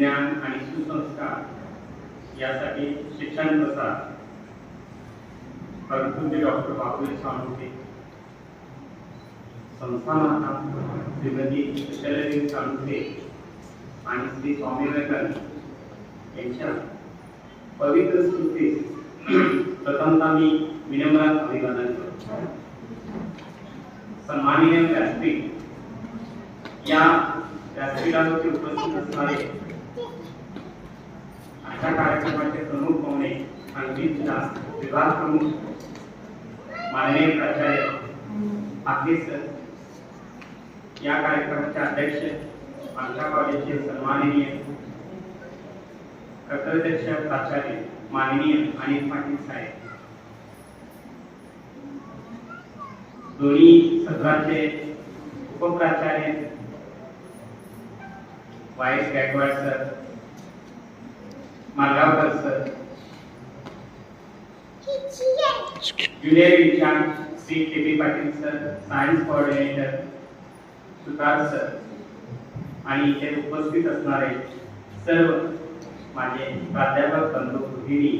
ज्ञान आणि सुसंस्कार यासाठी शिक्षण प्रसार परमपूज्य डॉक्टर बाबुल साळुंखे संस्थानाचा श्रीमती कुशलदेवी साळुंखे आणि श्री स्वामी विवेकानंद यांच्या पवित्र स्मृतीस प्रथमता मी विनम्रात अभिवादन करतो. सन्माननीय व्यासपीठ. या व्यासपीठावरती उपस्थित असणारे या कार्यक्रमाचे प्रमुख पाहुणे आणि विभाग प्रमुख माननीय प्राचार्य आखरे सर या कार्यक्रमाचे अध्यक्ष आमच्या कॉलेजचे सन्माननीय कर्तव्यदक्ष प्राचार्य माननीय अनिल पाटील साहेब. दोन्ही सत्राचे उपप्राचार्य वाईस गायकवाड सर मार्गावर सर ज्युनियर विचार Shri K B Patil sir science coordinator Sutar sir आणि इथे उपस्थित असणारे सर्व माझे प्राध्यापक बंधू भगिनी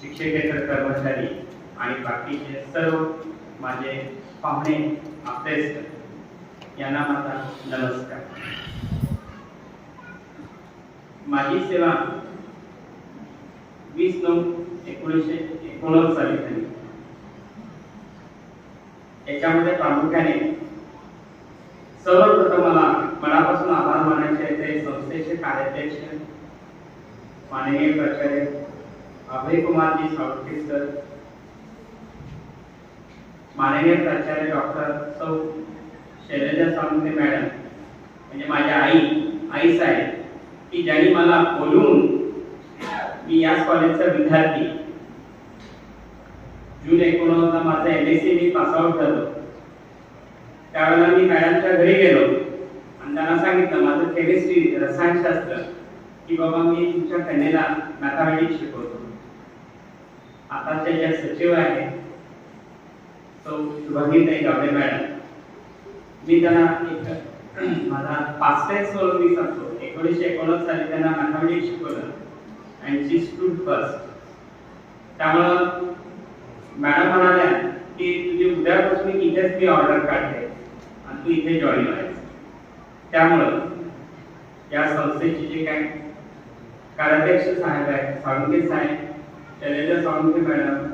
शिक्षकेतर कर्मचारी आणि बाकीचे सर्व माझे पाहुणे अभ्यास यांना माझा नमस्कार. माझी सेवा वीस नऊ एकोणीसशे एकोणनव्वद साली झाली. याच्यामध्ये प्रामुख्याने सर्वप्रथम मला मनापासून आभार मानायचे ते संस्थेचे कार्याध्यक्ष माननीय प्राचार्य अभय कुमारजी सावंते सर माननीय प्राचार्य डॉक्टर सौ शैलजा सावंत मॅडम म्हणजे माझ्या आई आई साहेब की ज्यांनी मला बोलून मी याच कॉलेजचा विद्यार्थी जून एकोणनव्वदला माझा एम एस सी मी पासआउट झालो. त्यावेळेला मी मॅडमच्या घरी गेलो आणि त्यांना सांगितलं माझं केमिस्ट्री रसायनशास्त्र की बाबा मी तुमच्या कन्येला मॅथमॅटिक्स शिकवतो. आताच्या ज्या सचिव आहे तो शुभांगीताई गावडे मॅडम मी त्यांना एक माझा पास्ट म्हणून मी सांगतो. एकोणीसशे एकोणनव्वद साली त्यांना मॅथमॅटिक्स शिकवलं. अँड शी स्टूड फर्स्ट त्यामुळं मॅडम म्हणाल्या की तुझी उद्यापासून इथेच मी ऑर्डर काढते आणि तू इथे जॉईन व्हायचं. त्यामुळं या संस्थेचे जे काय कार्याध्यक्ष साहेब आहेत साळुंके साहेब शैलेजा साळुंके मॅडम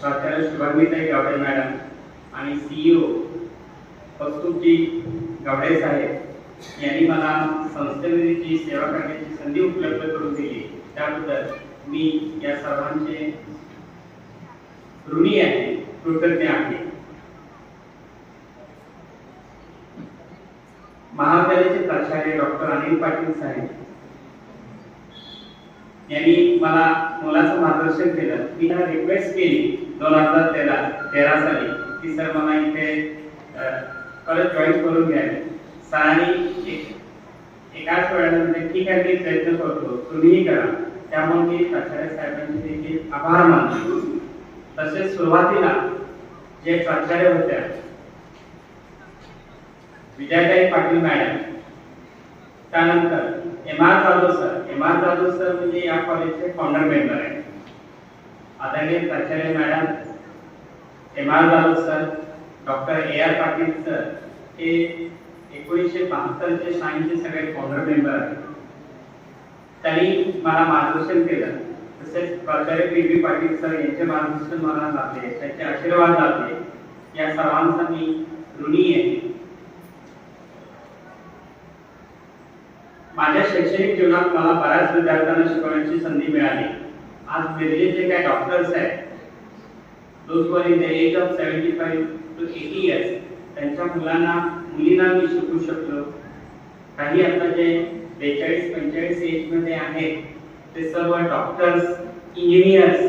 प्राचार्य शुभांगीताई गावडे मॅडम आणि सीईओ कौस्तुभजी गावडे साहेब यांनी मला संस्थेमध्ये जी सेवा करण्याची संधी उपलब्ध करून दिली. त्याबद्दल मी या सर्वांचे ऋणी आहे कृतज्ञ आहे. महाविद्यालयाचे प्राचार्य डॉक्टर अनिल पाटील साहेब यांनी मला मुलाचं मार्गदर्शन केलं. मी त्यांना रिक्वेस्ट केली दोन हजार तेरा तेरा साली की सर मला इथे कॉलेज जॉईन करून घ्यावे सरांनी एक एकाच वेळेला म्हणजे ठीक आहे मी प्रयत्न करतो. तुम्हीही करा. त्यामुळे मी प्राचार्य साहेबांचे देखील आभार मानतो. तसेच सुरुवातीला जे प्राचार्य होत्या विजयताई पाटील मॅडम त्यानंतर M R Jadhav sir. M R Jadhav sir म्हणजे या कॉलेजचे फाउंडर मेंबर आहेत. आदरणीय प्राचार्य madam M R Jadhav sir doctor A R Patil sir हे एकोणीसशे बहात्तरचे सायन्सचे सगळे फाउंडर मेंबर आहेत. त्यांनी मला मार्गदर्शन केलं. तसेच प्राचार्य पी व्ही पाटील सर यांचे मार्गदर्शन मला लाभले. त्यांचे आशीर्वाद लाभले. या सर्वांचा मी ऋणी आहे. माझ्या शैक्षणिक जीवनात मला बऱ्याच विद्यार्थ्यांना शिकवण्याची संधी मिळाली. आज मिरजे जे काही डॉक्टर्स आहेत. Those were in the age of seventy five to eighty years त्यांच्या मुलांना मुलींना मी शिकू शकलो. काही आता जे बेचाळीस पंचेचाळीस एजमध्ये आहेत ते सर्व डॉक्टर्स इंजिनियर्स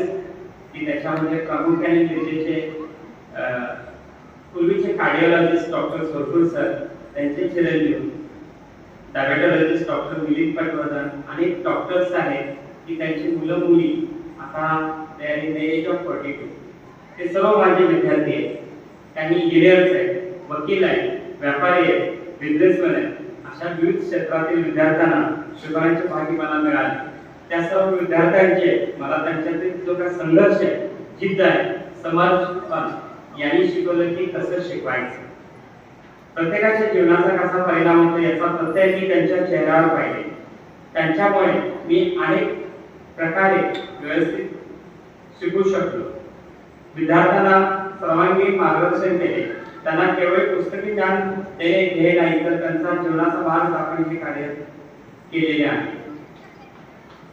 की त्याच्यामध्ये प्रामुख्याने त्याचे पूर्वीचे कार्डिओलॉजिस्ट डॉक्टर सोरपूर सर त्यांचे चिरंजीव. डायबेटॉलॉजिस्ट डॉक्टर मिलिंद पटवर्धन अनेक डॉक्टर्स आहेत की त्यांची मुलं मुली आता they are in the age of 42 ते सर्व माझे विद्यार्थी आहेत. काही इंजिनियर्स आहेत वकील आहेत. व्यापारी आहे बिझनेसमॅन आहे अशा विविध क्षेत्रातील विद्यार्थ्यांना शिकवण्याची भागी मला मिळाली. त्या सर्व विद्यार्थ्यांचे मला त्यांच्यातील जो काही संघर्ष आहे जिद्द आहे समाज यांनी शिकवलं की कसं शिकवायचं. प्रत्येकाच्या जीवनाचा कसा परिणाम होतो याचा प्रत्यय मी त्यांच्या चेहऱ्यावर पाहिले. त्यांच्यामुळे मी अनेक प्रकारे व्यवस्थित शिकू शकलो. विद्यार्थ्यांना सर्वांगी मार्गदर्शन केले. त्यांना केवळ पुस्तकी ज्ञान देणे हे नाही तर त्यांचा जीवनाचा भाग दाखवण्याचे कार्य केलेले आहे.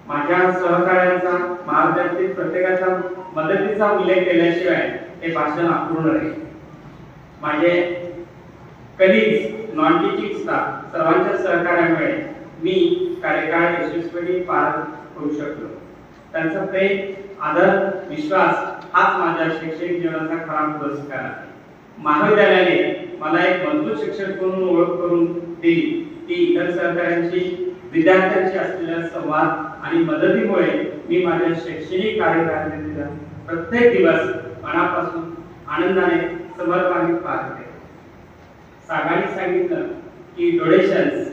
माझ्या सहकार्यांचा मार्गदर्शित प्रत्येकाच्या मदतीचा उल्लेख केल्याशिवाय हे भाषण अपूर्ण राहील माझे कधीच नॉन टीचिंग स्टाफ सर्वांच्या सहकार्यामुळे मी कार्यकाळ यशस्वीपणे पार करू शकलो. त्यांचा प्रेम आदर विश्वास हाच माझ्या शैक्षणिक जीवनाचा खरा पुरस्कार आहे. महाविद्यालयाने मला एक मजबूत शिक्षक म्हणून ओळख करून दिली. ती इतर सहकाऱ्यांची विद्यार्थ्यांशी असलेला संवाद आणि मदतीमुळे मी माझ्या शैक्षणिक कार्यकारकिर्दीचा प्रत्येक दिवस मनापासून आनंदाने समर्पणे पाहते. केले सागाने सांगितलं की डोनेशन्स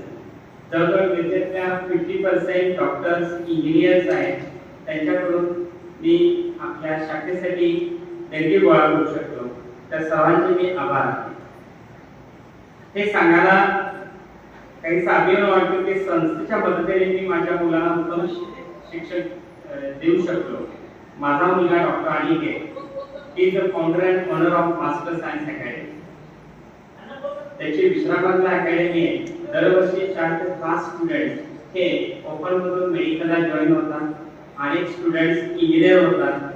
जवळजवळ देशातल्या फिफ्टी पर्सेंट डॉक्टर्स इंजिनियर्स आहेत. त्यांच्याकडून मी आपल्या शाखेसाठी देणगी गोळा करू शकतो. त्या सर्वांचे मी आभार आहे हे सांगायला काही साधीनं वाटतं की संस्थेच्या मदतीने मी माझ्या मुलांना उत्तम शिक्षक शिक्षण देऊ शकलो. माझा मुलगा doctor Anike is the founder and honour of master science academy त्याची विश्रामबागला अकॅडमी आहे. दरवर्षी चार ते पाच स्टुडंट हे ओपन मधून मेडिकलला जॉईन होतात अनेक स्टुडंट्स इंजिनियर होतात.